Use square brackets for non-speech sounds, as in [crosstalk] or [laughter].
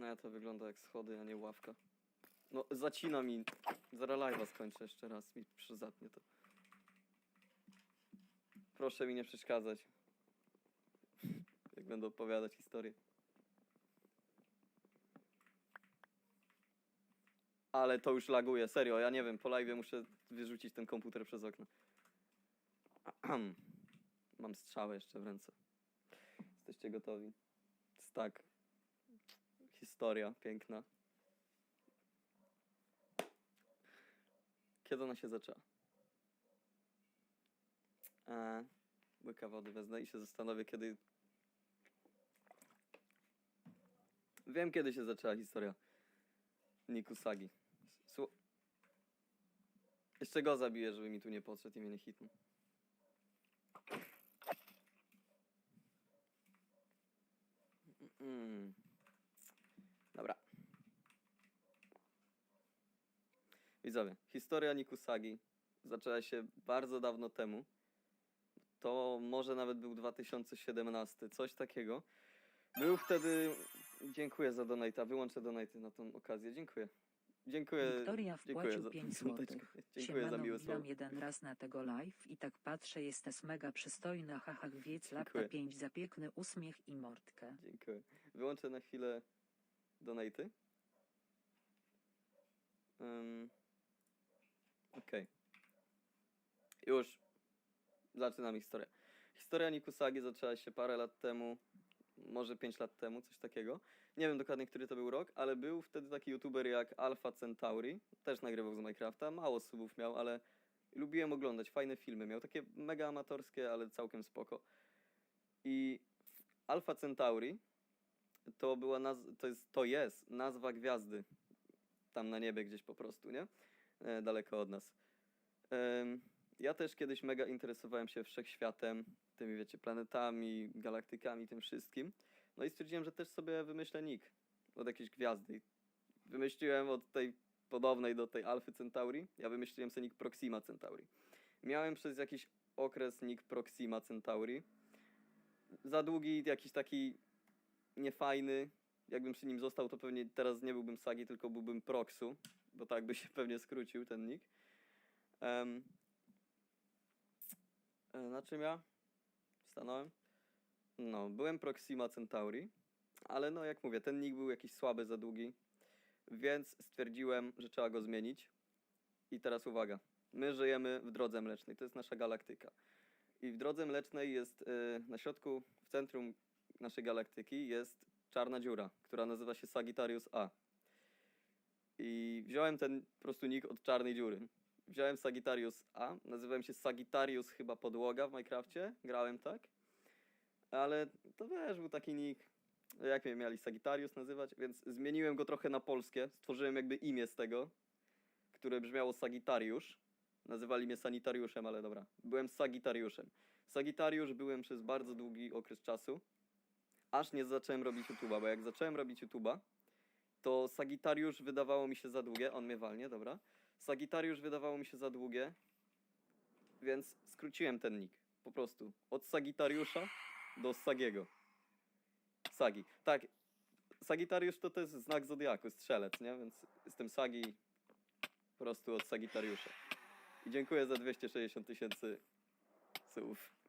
No to wygląda jak schody, a nie ławka. No, zacina mi. Zaraz live'a skończę jeszcze raz, mi przyzatnie to. Proszę mi nie przeszkadzać. [laughs] Jak będę opowiadać historię. Ale to już laguje, serio, ja nie wiem, po live muszę wyrzucić ten komputer przez okno. [clears throat] Mam strzałę jeszcze w ręce. Jesteście gotowi? Tak. Historia piękna. Kiedy ona się zaczęła? Eee, łyka wody wezmę i się zastanowię, kiedy... Wiem, kiedy się zaczęła historia Nikusagi. Słu... Jeszcze go zabiję, żeby mi tu nie podszedł i mnie nie hitnął. Mm. Dobra. Widzowie, historia Nikusagi zaczęła się bardzo dawno temu. To może nawet był 2017, coś takiego. Był wtedy. Dziękuję za donata. Wyłączę donaty na tą okazję. Dziękuję. Dziękuję. Wiktoria wpłacił za 5 piąteczkę. złotych. Dziękuję za miłe słowo. jeden raz na tego live i tak patrzę, jesteś mega przystojna, hachach wiec, lata 5 za piękny uśmiech i mordkę. Dziękuję. Wyłączę na chwilę donaty. Um, Okej. Już. Zaczynam historię. Historia Nikusagi zaczęła się parę lat temu, może 5 lat temu, coś takiego. Nie wiem dokładnie, który to był rok, ale był wtedy taki youtuber jak Alpha Centauri. Też nagrywał z Minecrafta. Mało subów miał, ale lubiłem oglądać. Fajne filmy. Miał takie mega amatorskie, ale całkiem spoko. I Alpha Centauri to była naz- to, jest, to jest nazwa gwiazdy. Tam na niebie gdzieś po prostu, nie? E, daleko od nas. Ja też kiedyś mega interesowałem się wszechświatem, tymi wiecie, planetami, galaktykami, tym wszystkim. No i stwierdziłem, że też sobie wymyślę nick od jakiejś gwiazdy. Wymyśliłem od tej podobnej do tej Alfy Centauri, ja wymyśliłem sobie nick Proxima Centauri. Miałem przez jakiś okres nick Proxima Centauri. Za długi, jakiś taki niefajny. Jakbym przy nim został, to pewnie teraz nie byłbym Sagi, tylko byłbym Proxu, bo tak by się [laughs] pewnie skrócił ten nick. E, na czym ja stanąłem? No, byłem Proxima Centauri, ale no jak mówię, ten nick był jakiś słaby, za długi, więc stwierdziłem, że trzeba go zmienić. I teraz uwaga, my żyjemy w Drodze Mlecznej, to jest nasza galaktyka. I w Drodze Mlecznej jest y, na środku, w centrum naszej galaktyki jest czarna dziura, która nazywa się Sagittarius A. I wziąłem ten po prostu nick od czarnej dziury. Wziąłem Sagittarius A, nazywałem się Sagittarius chyba podłoga w Minecrafcie, grałem tak. Ale to wiesz, był taki nick, jak mnie mieli Sagittarius nazywać, więc zmieniłem go trochę na polskie, stworzyłem jakby imię z tego, które brzmiało Sagittariusz. Nazywali mnie sanitariuszem, ale dobra. Byłem Sagittariuszem. Sagittariusz byłem przez bardzo długi okres czasu, aż nie zacząłem robić YouTube'a, bo jak zacząłem robić YouTube'a, to Sagittariusz wydawało mi się za długie, on mnie walnie, dobra. Sagittariusz wydawało mi się za długie, więc skróciłem ten nick, po prostu. Od Sagittariusza do Sagiego. Sagi. Tak, Sagittariusz to, jest znak zodiaku, strzelec, nie? Więc jestem Sagi po prostu od Sagittariusza. I dziękuję za 260 tysięcy słów.